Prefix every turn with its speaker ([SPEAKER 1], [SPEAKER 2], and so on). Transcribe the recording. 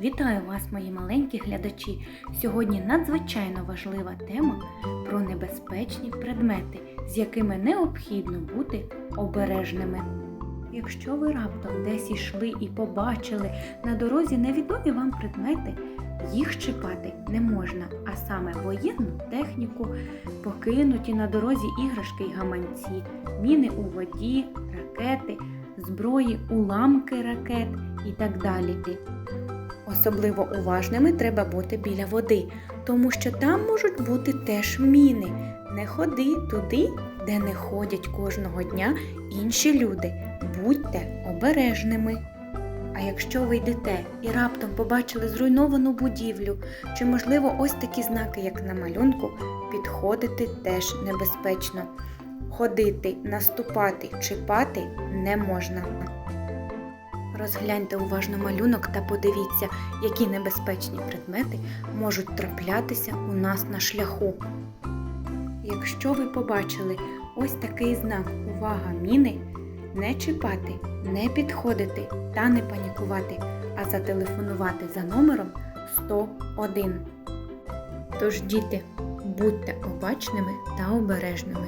[SPEAKER 1] Вітаю вас, мої маленькі глядачі! Сьогодні надзвичайно важлива тема про небезпечні предмети, з якими необхідно бути обережними. Якщо ви раптом десь ішли і побачили на дорозі невідомі вам предмети, їх чіпати не можна, а саме воєнну техніку, покинуті на дорозі іграшки й гаманці, міни у воді, ракети, зброї, уламки ракет і так далі. Особливо уважними треба бути біля води, тому що там можуть бути теж міни. Не ходи туди, де не ходять кожного дня інші люди. Будьте обережними. А якщо ви йдете і раптом побачили зруйновану будівлю, чи, можливо, ось такі знаки, як на малюнку, підходити теж небезпечно. Ходити, наступати, чіпати не можна. Розгляньте уважно малюнок та подивіться, які небезпечні предмети можуть траплятися у нас на шляху. Якщо ви побачили ось такий знак Увага міни, не чіпати, не підходити та не панікувати, а зателефонувати за номером 101. Тож, діти, будьте обачними та обережними.